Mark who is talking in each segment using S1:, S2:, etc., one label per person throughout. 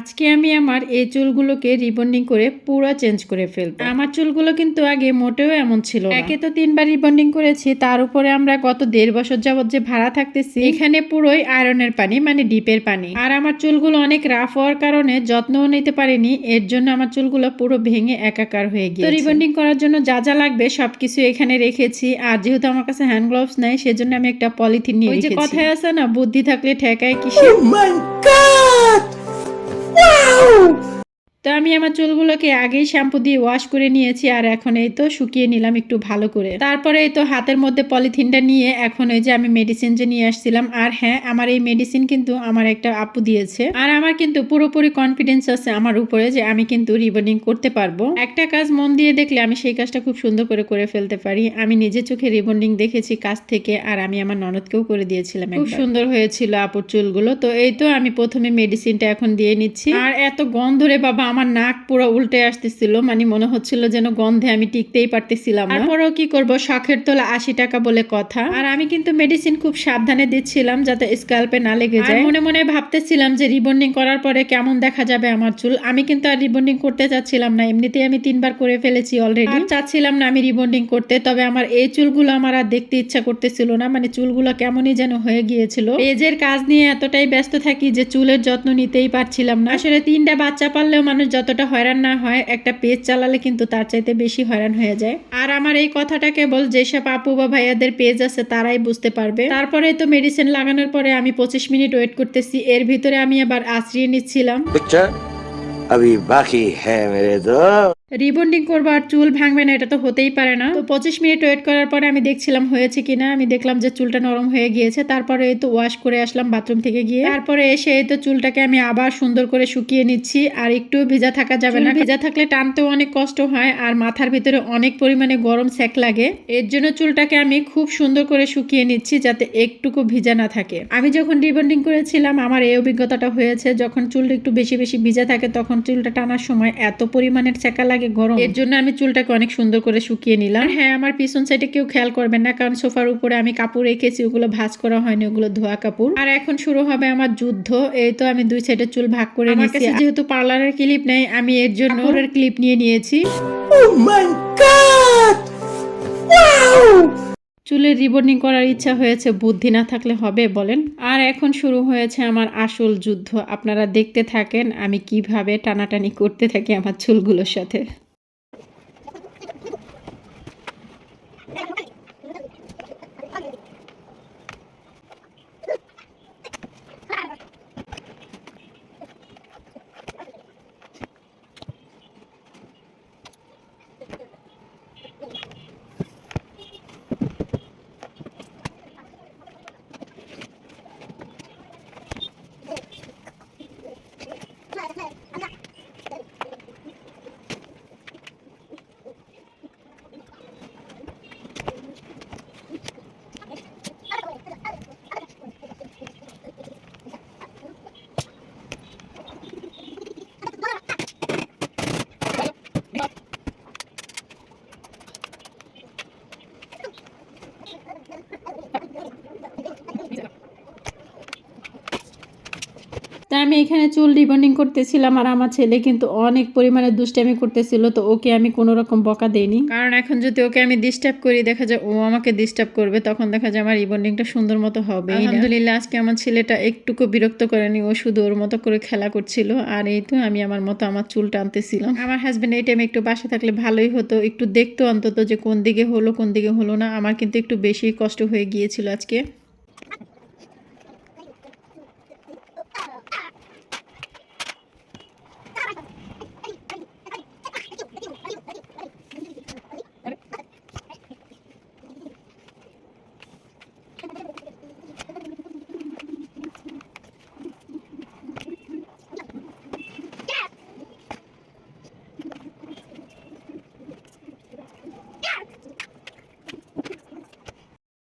S1: আজকে আমি আমার এই চুলগুলোকে রিবন্ডিং করে পুরো চেঞ্জ করে ফেলব। আমার চুলগুলো কিন্তু আগে মোটেও এমন ছিল না। একে তো তিনবার রিবন্ডিং করেছি তার উপরে আমরা গত দেড় বছর যাবত যে ভাড়া থাকতেছি এখানে পুরোই আয়রনের পানি মানে ডিপের পানি। আর আমার চুলগুলো অনেক রাফ হওয়ার কারণে যত্নও নিতে পারিনি এর জন্য আমার চুলগুলো পুরো ভেঙে একাকার হয়ে গিয়েছে। রিবন্ডিং করার জন্য যা যা লাগবে সবকিছু এখানে রেখেছি আর যেহেতু আমার কাছে হ্যান্ড গ্লোভস নাই সেজন্য আমি একটা পলিথিন নিয়ে ওই যে কথায় আছে না বুদ্ধি থাকলে ঠেকায় কিসে Wow! তো আমি আমার চুলগুলোকে আগেই শ্যাম্পু দিয়ে ওয়াশ করে নিয়েছি আর এখন এই তো শুকিয়ে নিলাম একটু ভালো করে। তারপরে এই তো হাতের মধ্যে পলিথিনটা নিয়ে এখন ওই যে আমি মেডিসিন যে নিয়ে আসছিলাম আর হ্যাঁ আমার এই মেডিসিন কিন্তু আমার একটা আপু দিয়েছে। আর আমার কিন্তু পুরোপুরি কনফিডেন্স আছে আমার উপরে যে আমি কিন্তু রিবনিং করতে পারব। একটা কাজ মন দিয়ে দেখলে আমি সেই কাজটা খুব সুন্দর করে করে ফেলতে পারি। আমি নিজে চোখে রিবন্ডিং দেখেছি কাজ থেকে আর আমি আমার ননদকেও করে দিয়েছিলাম খুব সুন্দর হয়েছিল আপুর চুলগুলো। তো এই তো আমি প্রথমে মেডিসিনটা এখন দিয়ে নিচ্ছি। আর এত গন্ধরে বাবা আমার নাক পুরো উল্টে আসতেছিল মানে মনে হচ্ছিল যেন গন্ধে আমি টিকতেই পারতেছিলাম তারপরেও কি করব শখের তোলা আশি টাকা বলে কথা। আর আমি কিন্তু মেডিসিন খুব সাবধানে দিচ্ছিলাম যাতে স্ক্যাল্পে না লেগে যায়। মনে মনে ভাবতেছিলাম যে রিবন্ডিং করার পরে কেমন দেখা যাবে আমার চুল। আমি কিন্তু আর রিবন্ডিং করতে চাচ্ছিলাম না এমনিতেই আমি তিনবার করে ফেলেছি অলরেডি চাচ্ছিলাম না আমি রিবন্ডিং করতে তবে আমার এই চুলগুলো আমার আর দেখতে ইচ্ছা করতেছিল না মানে চুলগুলো কেমনই যেন হয়ে গিয়েছিল। পেজের কাজ নিয়ে এতটাই ব্যস্ত থাকি যে চুলের যত্ন নিতেই পারছিলাম না। আসলে তিনটা বাচ্চা পারলেও মানুষ মানুষ যতটা হয়রান না হয়, একটা পেজ চালালে কিন্তু তার চাইতে বেশি হয়রান হয়ে যায়। আর আমার এই কথাটা কেবল যেসব আপু বা ভাইয়াদের পেজ আছে তারাই বুঝতে পারবে। তারপরে তো মেডিসিন লাগানোর পরে আমি পঁচিশ মিনিট ওয়েট করতেছি। এর ভিতরে আমি আবার আশ্রিয়ে নিচ্ছিলাম।
S2: আচ্ছা, বাকি হ্যাঁ মেরে
S1: রিবন্ডিং করব আর চুল ভাঙবে না এটা তো হতেই পারে না। তো পঁচিশ মিনিট ওয়েট করার পরে আমি দেখছিলাম হয়েছে কিনা আমি দেখলাম যে চুলটা নরম হয়ে গিয়েছে তারপরে এই তো ওয়াশ করে আসলাম বাথরুম থেকে গিয়ে। তারপরে এসে এই তো চুলটাকে আমি আবার সুন্দর করে শুকিয়ে নিচ্ছি আর একটু ভেজা থাকা যাবে না। ভেজা থাকলে টানতেও অনেক কষ্ট হয় আর মাথার ভিতরে অনেক পরিমাণে গরম স্যাক লাগে। এর জন্য চুলটাকে আমি খুব সুন্দর করে শুকিয়ে নিচ্ছি যাতে একটুকু ভিজা না থাকে। আমি যখন রিবন্ডিং করেছিলাম আমার এই অভিজ্ঞতাটা হয়েছে যখন চুলটা একটু বেশি বেশি ভিজা থাকে তখন চুলটা টানার সময় এত পরিমাণের চেকা লাগে গরম। এর জন্য আমি চুলটাকে অনেক সুন্দর করে শুকিয়ে নিলাম। হ্যাঁ আমার পিছন সাইডে কেউ খেয়াল করবেন না কারণ সোফার উপরে আমি কাপড় রেখেছি ওগুলো ভাজ করা হয়নি ওগুলো ধোয়া কাপড়। আর এখন শুরু হবে আমার যুদ্ধ এই তো আমি দুই সাইডের চুল ভাগ করে নিয়েছি। যেহেতু পার্লারের ক্লিপ নেই আমি এর জন্য ক্লিপ নিয়ে নিয়েছি। চুলের রিবনিং করার ইচ্ছা হয়েছে, বুদ্ধি না থাকলে হবে, বলেন। আর এখন শুরু হয়েছে আমার আসল যুদ্ধ। আপনারা দেখতে থাকেন আমি কীভাবে টানাটানি করতে থাকি আমার চুলগুলোর সাথে। আমি এখানে চুল রিবন্ডিং করতেছিলাম আর আমার ছেলে কিন্তু অনেক পরিমাণে দুষ্টামি করতেছিল তো ওকে আমি কোনো রকম বকা দেইনি। কারণ এখন যদি ওকে আমি ডিস্টার্ব করি দেখা যায় ও আমাকে ডিস্টার্ব করবে তখন দেখা যায় আমার রিবন্ডিংটা সুন্দর মতো হবে। আলহামদুলিল্লাহ। আজকে আমার ছেলেটা একটুকু বিরক্ত করেনি ও শুধু ওর মতো করে খেলা করছিল আর এই তো আমি আমার মতো আমার চুল টানতেছিলাম আমার হাজবেন্ড এই টাইমে একটু বাসা থাকলে ভালোই হতো একটু দেখতো অন্তত যে কোন দিকে হলো কোন দিকে হলো না আমার কিন্তু একটু বেশি কষ্ট হয়ে গিয়েছিল আজকে।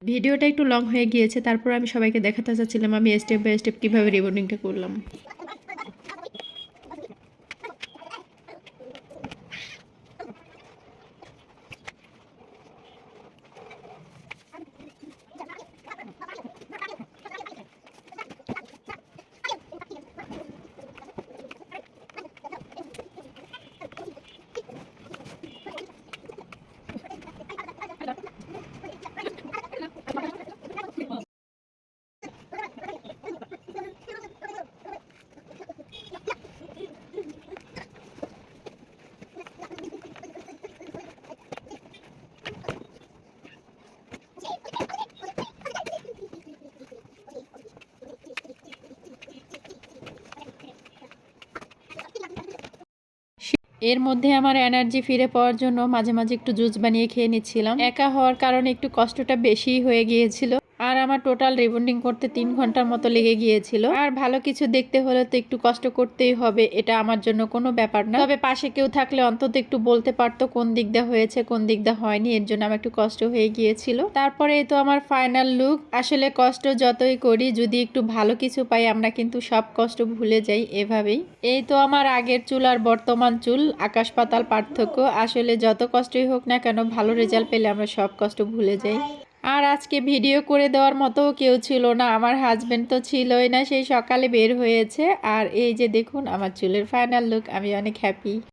S1: ভিডিওটা একটু লং হয়ে গিয়েছে, তারপর আমি সবাইকে দেখাতে চাচ্ছিলাম আমি স্টেপ বাই স্টেপ কীভাবে রিবোর্ডিংটা করলাম। এর মধ্যে আমার এনার্জি ফিরে পাওয়ার জন্য মাঝে মাঝে একটু জুস বানিয়ে খেয়ে নিচ্ছিলাম। একা হওয়ার কারণে একটু কষ্টটা বেশি হয়ে গিয়েছিল। আমার টোটাল রিবন্ডিং করতে তিন ঘণ্টার মতো লেগে গিয়েছিল। আর ভালো কিছু দেখতে হলে তো একটু কষ্ট করতেই হবে, এটা আমার জন্য কোনো ব্যাপার না। তবে পাশে কেউ থাকলে অন্তত একটু বলতে পারতো কোন দিক দিয়ে হয়েছে, কোন দিক দিয়ে হয়নি, এর জন্য আমার একটু কষ্ট হয়ে গিয়েছিল। তারপরে তো আমার ফাইনাল লুক আসলে কষ্ট যতই করি, যদি একটু ভালো কিছু পাই, আমরা কিন্তু সব কষ্ট ভুলে যাই এভাবেই। এই তো আমার আগের চুল আর বর্তমান চুল, আকাশ পাতাল পার্থক্য। আসলে যত কষ্টই হোক না কেন, ভালো রেজাল্ট পেলে আমরা সব কষ্ট ভুলে যাই। আর আজকে ভিডিও করে দেওয়ার মতো কেউ ছিল না। আমার হাজব্যান্ড তো ছিলই না, সেই সকালে বের হয়েছে। আর এই যে দেখুন, আমার চুলের ফাইনাল লুক আমি অনেক হ্যাপি